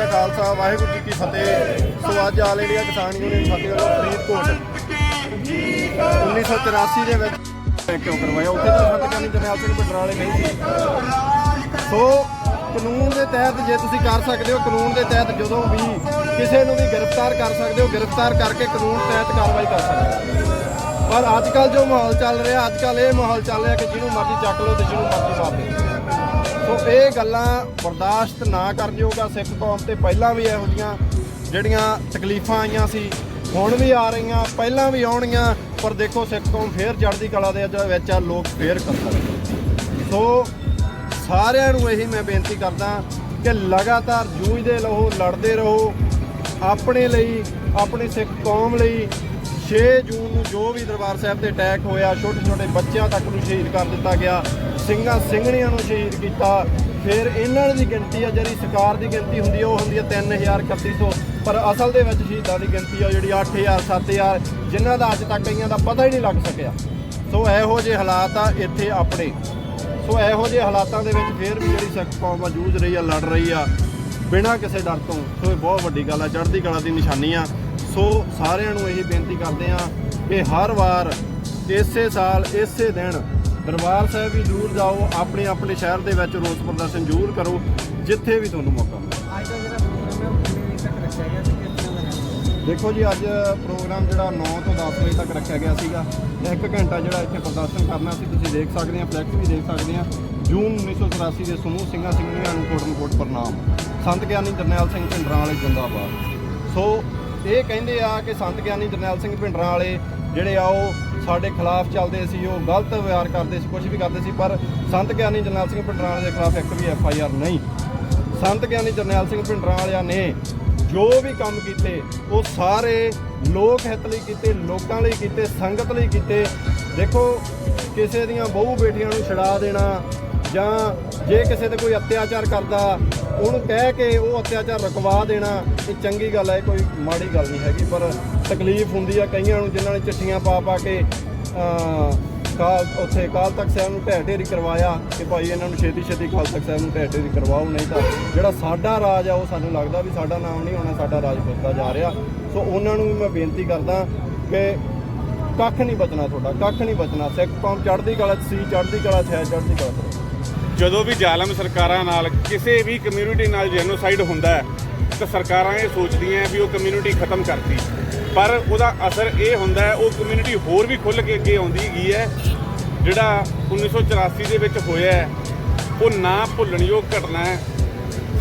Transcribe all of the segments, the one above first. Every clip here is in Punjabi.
ਕਾ ਖਾਲਸਾ, ਵਾਹਿਗੁਰੂ ਜੀ ਕੀ ਫਤਿਹ। ਸੋ ਅੱਜ all India Kisan union Fatehgarh Faridkot. 1984 ਦੇ ਵਿੱਚ ਕਿਉਂ ਕਰਵਾਇਆ? ਉੱਥੇ ਤਾਂ ਸੰਤ ਗਿਆਨੀ ਜਰਨੈਲ ਸਿੰਘ ਭਿੰਡਰਾਂ ਨਹੀਂ ਸੀ। ਸੋ ਕਾਨੂੰਨ ਦੇ ਤਹਿਤ ਜੇ ਤੁਸੀਂ ਕਰ ਸਕਦੇ ਹੋ, ਕਾਨੂੰਨ ਦੇ ਤਹਿਤ ਜਦੋਂ ਵੀ ਕਿਸੇ ਨੂੰ ਵੀ ਗ੍ਰਿਫਤਾਰ ਕਰ ਸਕਦੇ ਹੋ, ਗ੍ਰਿਫਤਾਰ ਕਰਕੇ ਕਾਨੂੰਨ ਤਹਿਤ ਕਾਰਵਾਈ ਕਰ ਸਕਦੇ ਹੋ। ਪਰ ਅੱਜ ਕੱਲ ਜੋ ਮਾਹੌਲ ਚੱਲ ਰਿਹਾ, ਅੱਜ ਕੱਲ ਇਹ ਮਾਹੌਲ ਚੱਲ ਰਿਹਾ ਕਿ ਜਿਹਨੂੰ ਮਰਜ਼ੀ ਚੱਕ ਲਓ ਤੇ ਜਿਹਨੂੰ ਮਰਜ਼ੀ ਮਾਰ ਦਿਓ। ਸੋ ਇਹ ਗੱਲਾਂ ਬਰਦਾਸ਼ਤ ਨਾ ਕਰਨ ਯੋਗਾ ਸਿੱਖ ਕੌਮ ਤੇ ਪਹਿਲਾਂ ਵੀ ਇਹੋ ਜੀਆਂ ਜਿਹੜੀਆਂ ਤਕਲੀਫਾਂ ਆਈਆਂ ਸੀ, ਹੁਣ ਵੀ ਆ ਰਹੀਆਂ, ਪਹਿਲਾਂ ਵੀ ਆਉਣਗੀਆਂ, ਪਰ ਦੇਖੋ ਸਿੱਖ ਕੌਮ ਫੇਰ ਚੜ੍ਹਦੀ ਕਲਾ ਦੇ ਵਿੱਚ ਆ, ਲੋਕ ਫੇਰ ਕਤਲ ਸੋ ਸਾਰਿਆਂ ਨੂੰ ਇਹੀ ਮੈਂ ਬੇਨਤੀ ਕਰਦਾ ਕਿ ਲਗਾਤਾਰ ਜੂਝਦੇ ਰਹੋ, ਲੜਦੇ ਰਹੋ, ਆਪਣੇ ਲਈ, ਆਪਣੀ ਸਿੱਖ ਕੌਮ ਲਈ 6 ਜੂਨ ਨੂੰ ਜੋ ਵੀ ਦਰਬਾਰ ਸਾਹਿਬ ਤੇ ਅਟੈਕ ਹੋਇਆ ਛੋਟੇ ਛੋਟੇ ਬੱਚਿਆਂ ਤੱਕ ਨੂੰ ਸ਼ਹੀਦ ਕਰ ਦਿੱਤਾ ਗਿਆ। ਸਿੰਘਾਂ ਸਿੰਘਣੀਆਂ ਨੂੰ ਸ਼ਹੀਦ ਕੀਤਾ। ਫਿਰ ਇਹਨਾਂ ਦੀ ਗਿਣਤੀ ਆ, ਜਿਹੜੀ ਸਰਕਾਰ ਦੀ ਗਿਣਤੀ ਹੁੰਦੀ ਆ, ਉਹ ਹੁੰਦੀ ਆ 3300 ਪਰ ਅਸਲ ਦੇ ਵਿੱਚ ਸ਼ਹੀਦਾਂ ਦੀ ਗਿਣਤੀ ਆ, ਜਿਹੜੀ 8000 7000 ਜਿਨ੍ਹਾਂ ਦਾ ਅੱਜ ਤੱਕ ਕਈਆਂ ਦਾ ਪਤਾ ਹੀ ਨਹੀਂ ਲੱਗ ਸਕਿਆ। ਸੋ ਇਹੋ ਜਿਹੇ ਹਾਲਾਤ ਆ ਇੱਥੇ ਆਪਣੇ। ਸੋ ਇਹੋ ਜਿਹੇ ਹਾਲਾਤਾਂ ਦੇ ਵਿੱਚ ਫਿਰ ਵੀ ਜਿਹੜੀ ਸਿੱਖ ਕੌਮ ਆ ਜੂਝ ਰਹੀ ਆ, ਲੜ ਰਹੀ ਆ, ਬਿਨਾਂ ਕਿਸੇ ਡਰ ਤੋਂ। ਸੋ ਇਹ ਬਹੁਤ ਵੱਡੀ ਗੱਲ ਆ, ਚੜ੍ਹਦੀ ਕਲਾ ਦੀ ਨਿਸ਼ਾਨੀ ਆ। ਸੋ ਸਾਰਿਆਂ ਨੂੰ ਇਹੀ ਬੇਨਤੀ ਕਰਦੇ ਆ ਕਿ ਹਰ ਵਾਰ, ਇਸੇ ਸਾਲ, ਇਸੇ ਦਿਨ ਦਰਬਾਰ ਸਾਹਿਬ ਵੀ ਜ਼ਰੂਰ ਜਾਓ ਆਪਣੇ ਆਪਣੇ ਸ਼ਹਿਰ ਦੇ ਵਿੱਚ ਰੋਸ ਪ੍ਰਦਰਸ਼ਨ ਜ਼ਰੂਰ ਕਰੋ ਜਿੱਥੇ ਵੀ ਤੁਹਾਨੂੰ ਮੌਕਾ ਮਿਲੇ। ਅੱਜ ਦਾ ਜਿਹੜਾ ਪ੍ਰੋਗਰਾਮ ਹੈ ਉਹ ਕਿੰਨੇ ਵਜੇ ਤੱਕ ਰੱਖਿਆ ਗਿਆ ਦੇਖੋ ਜੀ ਅੱਜ ਪ੍ਰੋਗਰਾਮ ਜਿਹੜਾ 9 ਤੋਂ 10 ਵਜੇ ਤੱਕ ਰੱਖਿਆ ਗਿਆ ਸੀਗਾ। ਇੱਕ ਘੰਟਾ ਜਿਹੜਾ ਇੱਥੇ ਪ੍ਰਦਰਸ਼ਨ ਕਰਨਾ ਸੀ ਤੁਸੀਂ ਦੇਖ ਸਕਦੇ ਆ ਫਲੈਕਸ ਵੀ ਦੇਖ ਸਕਦੇ ਆ। ਜੂਨ 1984 ਦੇ ਸਮੂਹ ਸਿੰਘਾਂ ਸਿੰਘਣੀਆਂ ਨੂੰ ਕੋਟ ਕੋਟ ਪ੍ਰਣਾਮ। ਸੰਤ ਗਿਆਨੀ ਜਰਨੈਲ ਸਿੰਘ ਭਿੰਡਰਾਂ ਵਾਲੇ ਜਿੰਦਾਬਾਦ। ਸੋ ਇਹ ਕਹਿੰਦੇ ਆ ਕਿ ਸੰਤ ਗਿਆਨੀ ਜਰਨੈਲ ਸਿੰਘ ਭਿੰਡਰਾਂ ਵਾਲੇ ਜਿਹੜੇ ਆ ਉਹ ਸਾਡੇ ਖਿਲਾਫ ਚੱਲਦੇ ਸੀ, ਉਹ ਗਲਤ ਵਿਹਾਰ ਕਰਦੇ ਸੀ ਕੁਝ ਵੀ ਕਰਦੇ ਸੀ, ਪਰ ਸੰਤ ਗਿਆਨੀ ਜਰਨੈਲ ਸਿੰਘ ਭਿੰਡਰਾਂ ਦੇ ਖਿਲਾਫ ਇੱਕ ਵੀ ਐਫ ਆਈ ਆਰ ਨਹੀਂ। ਸੰਤ ਗਿਆਨੀ ਜਰਨੈਲ ਸਿੰਘ ਭਿੰਡਰਾਂ ਵਾਲਿਆਂ ਨੇ ਜੋ ਵੀ ਕੰਮ ਕੀਤੇ, ਉਹ ਸਾਰੇ ਲੋਕ ਹਿੱਤ ਲਈ ਕੀਤੇ, ਲੋਕਾਂ ਲਈ ਕੀਤੇ, ਸੰਗਤ ਲਈ ਕੀਤੇ। ਦੇਖੋ, ਕਿਸੇ ਦੀਆਂ ਬਹੂ ਬੇਟੀਆਂ ਨੂੰ ਛਡਾ ਦੇਣਾ ਜਾਂ ਜੇ ਕਿਸੇ ਤੇ ਕੋਈ ਅਤਿਆਚਾਰ ਕਰਦਾ ਉਹਨੂੰ ਕਹਿ ਕੇ ਉਹ ਅਤਿਆਚਾਰ ਰੁਕਵਾ ਦੇਣਾ, ਇਹ ਚੰਗੀ ਗੱਲ ਹੈ ਕੋਈ ਮਾੜੀ ਗੱਲ ਨਹੀਂ ਹੈਗੀ, ਪਰ ਤਕਲੀਫ ਹੁੰਦੀ ਆ ਕਈਆਂ ਨੂੰ, ਜਿਨ੍ਹਾਂ ਨੇ ਚਿੱਠੀਆਂ ਪਾ ਪਾ ਕੇ ਕਾਲ, ਉੱਥੇ ਕਾਲ ਤਖਤ ਸਾਹਿਬ ਨੂੰ ਢਹਿ ਢੇਰੀ ਕਰਵਾਇਆ ਕਿ ਭਾਈ ਇਹਨਾਂ ਨੂੰ ਛੇਤੀ ਛੇਤੀ ਕਾਲ ਤਖਤ ਸਾਹਿਬ ਨੂੰ ਢਹਿ ਢੇਰੀ ਕਰਵਾਓ, ਨਹੀਂ ਤਾਂ ਜਿਹੜਾ ਸਾਡਾ ਰਾਜ ਆ, ਉਹ ਸਾਨੂੰ ਲੱਗਦਾ ਵੀ ਸਾਡਾ ਨਾਮ ਨਹੀਂ ਹੋਣਾ ਸਾਡਾ ਰਾਜ ਪੁੱਜਦਾ ਜਾ ਰਿਹਾ। ਸੋ ਉਹਨਾਂ ਨੂੰ ਵੀ ਮੈਂ ਬੇਨਤੀ ਕਰਦਾ ਕਿ ਕੱਖ ਨਹੀਂ ਬਚਣਾ ਤੁਹਾਡਾ, ਕੱਖ ਨਹੀਂ ਬਚਣਾ। ਸਿੱਖ ਕੌਮ ਚੜ੍ਹਦੀ ਕਲਾ ਸੀ, ਚੜ੍ਹਦੀ ਕਲਾ 'ਚ ਹੈ, ਚੜ੍ਹਦੀ ਕਲਾ ਜਦੋਂ ਵੀ ਜ਼ਾਲਮ ਸਰਕਾਰਾਂ ਨਾਲ ਕਿਸੇ ਵੀ ਕਮਿਊਨਿਟੀ ਨਾਲ ਜੈਨੋਸਾਈਡ ਹੁੰਦਾ ਹੈ ਤਾਂ ਸਰਕਾਰਾਂ ਇਹ ਸੋਚਦੀਆਂ ਵੀ ਉਹ ਕਮਿਊਨਿਟੀ ਖਤਮ ਕਰਤੀ। ਪਰ ਉਹਦਾ ਅਸਰ ਇਹ ਹੁੰਦਾ ਹੈ ਉਹ ਕਮਿਊਨਿਟੀ ਹੋਰ ਵੀ ਖੁੱਲ ਕੇ ਅੱਗੇ ਆਉਂਦੀ ਹੈਗੀ ਹੈ। ਜਿਹੜਾ 1984 ਦੇ ਵਿੱਚ ਹੋਇਆ ਹੈ, ਉਹ ਨਾ ਭੁੱਲਣਯੋਗ ਘਟਨਾ ਹੈ।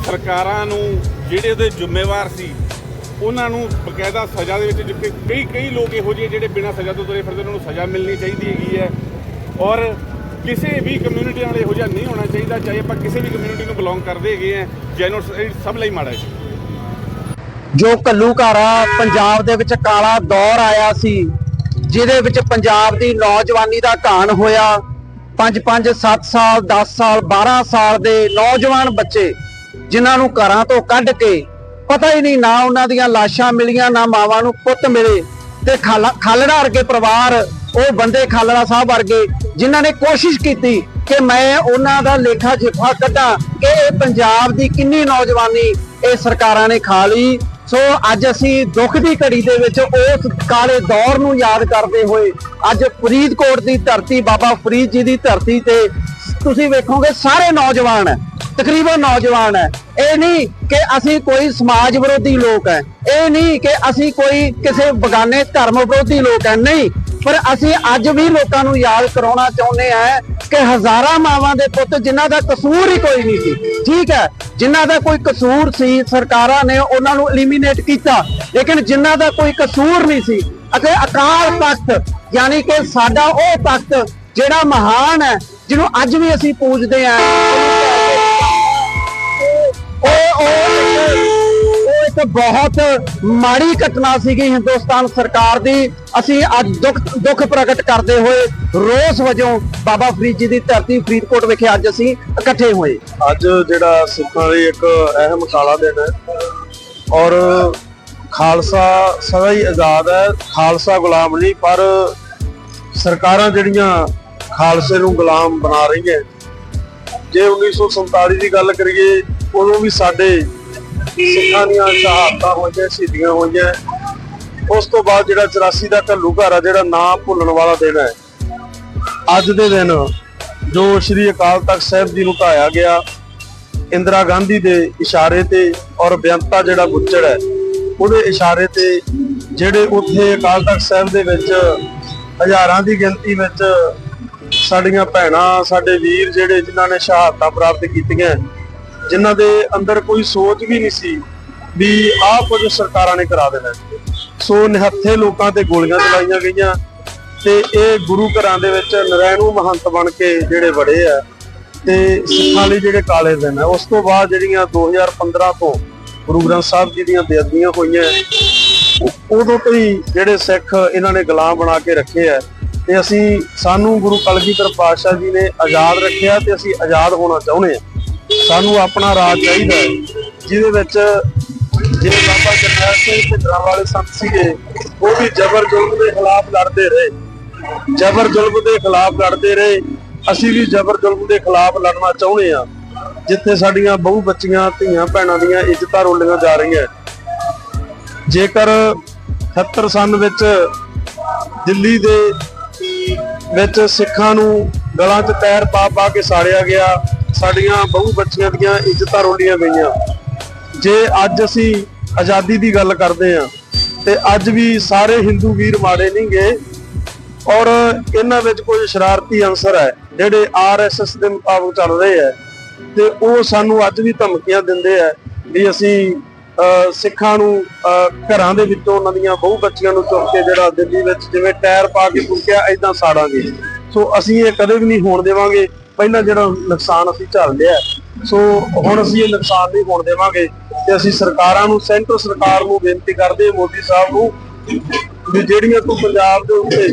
ਸਰਕਾਰਾਂ ਨੂੰ ਜਿਹੜੇ ਉਹਦੇ ਜ਼ਿੰਮੇਵਾਰ ਸੀ ਉਹਨਾਂ ਨੂੰ ਬਕਾਇਦਾ ਸਜ਼ਾ ਦੇ ਵਿੱਚ ਜਿੱਥੇ ਕਈ ਕਈ ਲੋਕ ਇਹੋ ਜਿਹੇ ਜਿਹੜੇ ਬਿਨਾਂ ਸਜ਼ਾ ਤੋਂ ਤੁਰੇ ਫਿਰਦੇ ਉਹਨਾਂ ਨੂੰ ਸਜ਼ਾ ਮਿਲਣੀ ਚਾਹੀਦੀ ਹੈਗੀ ਹੈ। ਔਰ ਕਿਸੇ ਵੀ ਕਮਿਊਨਿਟੀ ਨਾਲ ਇਹੋ ਜਿਹਾ ਨਹੀਂ ਹੋਣਾ ਚਾਹੀਦਾ, ਚਾਹੇ ਆਪਾਂ ਕਿਸੇ ਵੀ ਕਮਿਊਨਿਟੀ ਨੂੰ ਬਿਲੋਂਗ ਕਰਦੇ ਹੈਗੇ ਆ ਜੈਨੋਸਾਈਡ ਸਭ ਲਈ ਮਾੜਾ ਹੈ ਜੋ। ਘੱਲੂਘਾਰਾ ਪੰਜਾਬ ਦੇ ਵਿੱਚ ਕਾਲਾ ਦੌਰ ਆਇਆ ਸੀ, ਜਿਹਦੇ ਵਿੱਚ ਪੰਜਾਬ ਦੀ ਨੌਜਵਾਨੀ ਦਾ ਘਾਣ ਹੋਇਆ 5 5 7 ਸਾਲ 10 ਸਾਲ 12 ਸਾਲ ਦੇ ਨੌਜਵਾਨ ਬੱਚੇ, ਜਿਨ੍ਹਾਂ ਨੂੰ ਘਰਾਂ ਤੋਂ ਕੱਢ ਕੇ, ਪਤਾ ਹੀ ਨਹੀਂ ਨਾ ਉਹਨਾਂ ਦੀਆਂ ਲਾਸ਼ਾਂ ਮਿਲੀਆਂ, ਨਾ ਮਾਵਾਂ ਨੂੰ ਪੁੱਤ ਮਿਲੇ, ਤੇ ਖਾਲਾ- ਖਾਲੜਾ ਅਰਗੇ ਪਰਿਵਾਰ ਉਹ ਬੰਦੇ ਖਾਲੜਾ ਸਾਹਿਬ ਵਰਗੇ ਜਿਨ੍ਹਾਂ ਨੇ ਕੋਸ਼ਿਸ਼ ਕੀਤੀ ਕਿ ਮੈਂ ਉਹਨਾਂ ਦਾ ਲੇਖਾ ਜਿਫਾ ਕੱਢਾਂ ਕਿ ਇਹ ਪੰਜਾਬ ਦੀ ਕਿੰਨੀ ਨੌਜਵਾਨੀ ਇਹ ਸਰਕਾਰਾਂ ਨੇ ਖਾ ਲਈ। ਸੋ ਅੱਜ ਅਸੀਂ ਦੁੱਖ ਦੀ ਘੜੀ ਦੇ ਵਿੱਚ ਉਸ ਕਾਲੇ ਦੌਰ ਨੂੰ ਯਾਦ ਕਰਦੇ ਹੋਏ ਅੱਜ ਫਰੀਦਕੋਟ ਦੀ ਧਰਤੀ ਬਾਬਾ ਫਰੀਦ ਜੀ ਦੀ ਧਰਤੀ ਤੇ ਤੁਸੀਂ ਵੇਖੋਗੇ ਸਾਰੇ ਨੌਜਵਾਨ ਹੈ ਤਕਰੀਬਨ ਨੌਜਵਾਨ ਹੈ ਇਹ ਨਹੀਂ ਕਿ ਅਸੀਂ ਕੋਈ ਸਮਾਜ ਵਿਰੋਧੀ ਲੋਕ ਹੈ, ਇਹ ਨਹੀਂ ਕਿ ਅਸੀਂ ਕੋਈ ਕਿਸੇ ਬਗਾਨੇ ਧਰਮ ਵਿਰੋਧੀ ਲੋਕ ਹੈ, ਨਹੀਂ। ਪਰ ਅਸੀਂ ਅੱਜ ਵੀ ਲੋਕਾਂ ਨੂੰ ਯਾਦ ਕਰਾਉਣਾ ਚਾਹੁੰਦੇ ਆ ਕਿ ਹਜ਼ਾਰਾਂ ਮਾਵਾਂ ਦੇ ਪੁੱਤ ਜਿਨ੍ਹਾਂ ਦਾ ਕਸੂਰ ਹੀ ਕੋਈ ਨਹੀਂ ਸੀ, ਠੀਕ ਹੈ, ਜਿਨ੍ਹਾਂ ਦਾ ਕੋਈ ਕਸੂਰ ਸੀ, ਸਰਕਾਰਾਂ ਨੇ ਉਹਨਾਂ ਨੂੰ ਐਲੀਮੀਨੇਟ ਕੀਤਾ, ਲੇਕਿਨ ਜਿਨ੍ਹਾਂ ਦਾ ਕੋਈ ਕਸੂਰ ਨਹੀਂ ਸੀ, ਅਤੇ ਅਕਾਲ ਤਖਤ, ਯਾਨੀ ਕਿ ਸਾਡਾ ਉਹ ਤਖਤ ਜਿਹੜਾ ਮਹਾਨ ਹੈ, ਜਿਹਨੂੰ ਅੱਜ ਵੀ ਅਸੀਂ ਪੂਜਦੇ ਆ ਉਹ ਉਹ ਇੱਕ ਬਹੁਤ ਮਾੜੀ ਘਟਨਾ ਸੀਗੀ ਹਿੰਦੁਸਤਾਨ ਸਰਕਾਰ ਦੀ। ਅਸੀਂ ਅੱਜ ਦੁੱਖ ਦੁੱਖ ਪ੍ਰਗਟ ਕਰਦੇ ਹੋਏ ਰੋਸ ਵਜੋਂ ਬਾਬਾ ਫਰੀਦ ਜੀ ਦੀ ਧਰਤੀ ਫਰੀਦਕੋਟ ਵਿਖੇ ਅੱਜ ਅਸੀਂ ਇਕੱਠੇ ਹੋਏ। ਅੱਜ ਜਿਹੜਾ ਸਿੱਖਾਂ ਲਈ ਇੱਕ ਅਹਿਮ ਕਾਲਾ ਦਿਨ ਹੈ। ਔਰ ਖਾਲਸਾ ਸਦਾ ਹੀ ਆਜ਼ਾਦ ਹੈ, ਖਾਲਸਾ ਗੁਲਾਮ ਨਹੀਂ, ਪਰ ਸਰਕਾਰਾਂ ਜਿਹੜੀਆਂ ਖਾਲਸੇ ਨੂੰ ਗੁਲਾਮ ਬਣਾ ਰਹੀਆਂ। ਜੇ 1947 ਦੀ ਗੱਲ ਕਰੀਏ, ਉਦੋਂ ਵੀ ਸਾਡੇ ਸਿੱਖਾਂ ਦੀਆਂ ਸ਼ਹਾਦਤਾਂ ਹੋਈਆਂ, ਸ਼ਹੀਦੀਆਂ ਹੋਈਆਂ। ਉਸ ਤੋਂ ਬਾਅਦ ਜਿਹੜਾ 84 ਦਾ ਘੱਲੂ ਘਰ ਆ, ਜਿਹੜਾ ਨਾਂ ਭੁੱਲਣ ਵਾਲਾ ਦਿਨ ਹੈ। ਅੱਜ ਦੇ ਦਿਨ ਜੋ ਸ੍ਰੀ ਅਕਾਲ ਤਖਤ ਸਾਹਿਬ ਜੀ ਨੂੰ ਢਾਇਆ ਗਿਆ, ਇੰਦਰਾ ਗਾਂਧੀ ਦੇ ਇਸ਼ਾਰੇ ਤੇ ਔਰ ਬੇਅੰਤਾ ਜਿਹੜਾ ਗੁੱਜਰ ਹੈ, ਉਹਦੇ ਇਸ਼ਾਰੇ ਤੇ ਜਿਹੜੇ ਉੱਥੇ ਅਕਾਲ ਤਖਤ ਸਾਹਿਬ ਦੇ ਵਿੱਚ ਹਜ਼ਾਰਾਂ ਦੀ ਗਿਣਤੀ ਵਿੱਚ ਸਾਡੀਆਂ ਭੈਣਾਂ, ਸਾਡੇ ਵੀਰ ਜਿਹੜੇ ਜਿਨ੍ਹਾਂ ਨੇ ਸ਼ਹਾਦਤਾਂ ਪ੍ਰਾਪਤ ਕੀਤੀਆਂ ਜਿਨ੍ਹਾਂ ਦੇ ਅੰਦਰ ਕੋਈ ਸੋਚ ਵੀ ਨਹੀਂ ਸੀ ਵੀ ਆਹ ਕੁਝ ਸਰਕਾਰਾਂ ਨੇ ਕਰਾ ਦੇਣਾ। ਸੋ ਨਿਹੱਥੇ ਲੋਕਾਂ ਤੇ ਗੋਲੀਆਂ ਚਲਾਈਆਂ ਗਈਆਂ ਤੇ ਇਹ ਗੁਰੂ ਘਰਾਂ ਦੇ ਵਿੱਚ ਨਰੈਣੂ ਮਹੰਤ ਬਣ ਕੇ ਜਿਹੜੇ ਵੜੇ ਆ ਤੇ ਸਿੱਖਾਂ ਲਈ ਜਿਹੜੇ ਕਾਲੇ ਦਿਨ ਆ, ਉਸ ਤੋਂ ਬਾਅਦ ਜਿਹੜੀਆਂ 2015 ਤੋਂ ਗੁਰੂ ਗ੍ਰੰਥ ਸਾਹਿਬ ਜੀ ਦੀਆਂ ਬੇਅਦਬੀਆਂ ਹੋਈਆਂ, ਉਦੋਂ ਤੋਂ ਹੀ ਜਿਹੜੇ ਸਿੱਖ ਇਹਨਾਂ ਨੇ ਗੁਲਾਮ ਬਣਾ ਕੇ ਰੱਖੇ ਆ ਤੇ ਅਸੀਂ ਸਾਨੂੰ ਗੁਰੂ ਕਲਗੀਧਰ ਪਾਤਸ਼ਾਹ ਜੀ ਨੇ ਆਜ਼ਾਦ ਰੱਖਿਆ ਤੇ ਅਸੀਂ ਆਜ਼ਾਦ ਹੋਣਾ ਚਾਹੁੰਦੇ ਆ। ਸਾਨੂੰ ਆਪਣਾ ਰਾਜ ਚਾਹੀਦਾ ਹੈ। ਜਿਹਦੇ ਵਿੱਚ ਜਿਹੜੇ ਬਾਬਾ ਜਰਨੈਲ ਸਿੰਘ ਭਿੰਡਰਾਂ ਵਾਲੇ ਸੰਤ ਸੀਗੇ, ਉਹ ਵੀ ਜ਼ਬਰ ਜ਼ੁਲਮ ਦੇ ਖਿਲਾਫ ਲੜਦੇ ਰਹੇ। ਜ਼ਬਰ ਜ਼ੁਲਮ ਦੇ ਖਿਲਾਫ ਲੜਦੇ ਰਹੇ। ਅਸੀਂ ਵੀ ਜ਼ਬਰ ਜ਼ੁਲਮ ਦੇ ਖਿਲਾਫ ਲੜਨਾ ਚਾਹੁੰਦੇ ਆ ਜਿੱਥੇ ਸਾਡੀਆਂ ਬਹੁ ਬੱਚੀਆਂ, ਧੀਆਂ, ਭੈਣਾਂ ਦੀਆਂ ਇੱਜ਼ਤਾਂ ਰੋਲੀਆਂ ਜਾ ਰਹੀਆਂ। ਜੇਕਰ 78 ਸਨ ਵਿੱਚ ਦਿੱਲੀ ਦੇ ਵਿੱਚ ਸਿੱਖਾਂ ਨੂੰ ਗਲਾਂ 'ਚ ਪੈਰ ਪਾ ਪਾ ਕੇ ਸਾੜਿਆ ਗਿਆ ਸਾਡੀਆਂ ਬਹੁ ਬੱਚੀਆਂ ਦੀਆਂ ਇੱਜ਼ਤਾਂ ਰੋਲੀਆਂ ਗਈਆਂ। ਜੇ ਅੱਜ ਅਸੀਂ ਆਜ਼ਾਦੀ ਦੀ ਗੱਲ ਕਰਦੇ ਆ ਤੇ ਅੱਜ ਵੀ ਸਾਰੇ ਹਿੰਦੂ ਵੀਰ ਮਾੜੇ ਨਹੀਂ ਗਏ ਔਰ ਇਹਨਾਂ ਵਿੱਚ ਕੁਝ ਸ਼ਰਾਰਤੀ ਅੰਸਰ ਹੈ ਜਿਹੜੇ ਆਰਐਸਐਸ ਦੇ ਮੁਤਾਬਕ ਚੱਲ ਰਹੇ ਹੈ ਤੇ ਉਹ ਸਾਨੂੰ ਅੱਜ ਵੀ ਧਮਕੀਆਂ ਦਿੰਦੇ ਆ ਵੀ ਅਸੀਂ ਅਹ, ਸਿੱਖਾਂ ਨੂੰ ਅਹ, ਘਰਾਂ ਦੇ ਵਿੱਚੋਂ ਉਹਨਾਂ ਦੀਆਂ ਬਹੁ ਬੱਚੀਆਂ ਨੂੰ ਚੁੱਕ ਕੇ ਜਿਹੜਾ ਦਿੱਲੀ ਵਿੱਚ ਜਿਵੇਂ ਟਾਇਰ ਪਾ ਕੇ ਫੁੱਕਿਆ ਐਦਾਂ ਸਾੜਾਂਗੇ। ਸੋ ਅਸੀਂ ਇਹ ਕਦੇ ਵੀ ਨਹੀਂ ਹੋਣ ਦੇਵਾਂਗੇ। ਪਹਿਲਾਂ ਜਿਹੜਾ ਨੁਕਸਾਨ ਅਸੀਂ ਝੱਲ ਲਿਆ ਸੋ ਹੁਣ ਅਸੀਂ ਇਹ ਨੁਕਸਾਨ ਨਹੀਂ ਹੋਣ ਦੇਵਾਂਗੇ ਤੇ ਅਸੀਂ ਸਰਕਾਰਾਂ ਨੂੰ, ਸੈਂਟਰ ਸਰਕਾਰ ਨੂੰ ਬੇਨਤੀ ਕਰਦੇ ਹਾਂ, ਮੋਦੀ ਸਾਹਿਬ ਨੂੰ, ਵੀ ਜਿਹੜੀਆਂ ਤੂੰ ਪੰਜਾਬ ਦੇ ਉੱਤੇ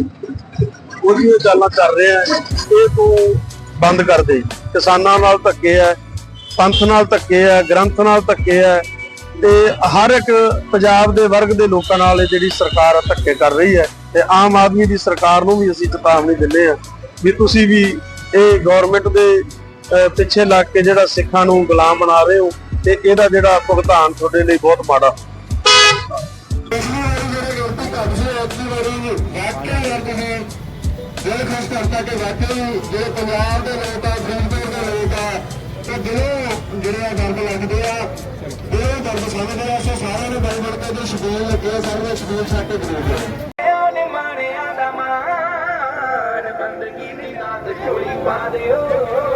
ਉਹਦੀਆਂ ਚਾਲਾਂ ਚੱਲ ਰਿਹਾ ਹੈ, ਇਹ ਤੂੰ ਬੰਦ ਕਰ ਦੇ ਕਿਸਾਨਾਂ ਨਾਲ ਧੱਕੇ ਹੈ, ਪੰਥ ਨਾਲ ਧੱਕੇ ਹੈ, ਗ੍ਰੰਥ ਨਾਲ ਧੱਕੇ ਹੈ, ਤੇ ਹਰ ਇੱਕ ਪੰਜਾਬ ਦੇ ਵਰਗ ਦੇ ਲੋਕਾਂ ਨਾਲ ਇਹ ਜਿਹੜੀ ਸਰਕਾਰ ਆ, ਧੱਕੇ ਕਰ ਰਹੀ ਹੈ, ਤੇ ਆਮ ਆਦਮੀ ਦੀ ਸਰਕਾਰ ਨੂੰ ਵੀ ਅਸੀਂ ਚੇਤਾਵਨੀ ਦਿੰਦੇ ਆ ਵੀ ਤੁਸੀਂ ਵੀ ਇਹ ਗਵਰਨਮੈਂਟ ਦੇ ਪਿੱਛੇ ਲੱਗ ਕੇ ਜਿਹੜਾ ਸਿੱਖਾਂ ਨੂੰ ਗੁਲਾਮ ਬਣਾ ਰਹੇ ਹੋ, ਤੇ ਇਹਦਾ ਜਿਹੜਾ ਭੁਗਤਾਨ ਤੁਹਾਡੇ ਲਈ ਬਹੁਤ ਮਾੜਾ। ਦਿਲ ਖੁਸ਼ ਕਰਤਾ ਕਿ ਵਾਕਈ ਜਿਹੜੇ ਪੰਜਾਬ ਦੇ ਲੋਕ ਆ, ਫਰੀਦਕੋਟ ਦੇ ਲੋਕ ਆ, ਤੇ ਦਿਲੋਂ ਜਿਹੜੇ ਦਰਦ ਲੱਗਦੇ ਆ, ਦਿਲੋਂ ਦਰਦ ਸਮਝਦੇ ਆ ਸੋ ਸਾਰਿਆਂ ਨੂੰ ਬਣ ਬਣ ਕੇ ਜੋ ਲੱਗੇ ਸਾਰੇ ਸ਼ਬੀਲ ਛੱਡ ਕੇ ਜ਼ਰੂਰ ਝੋਲੀ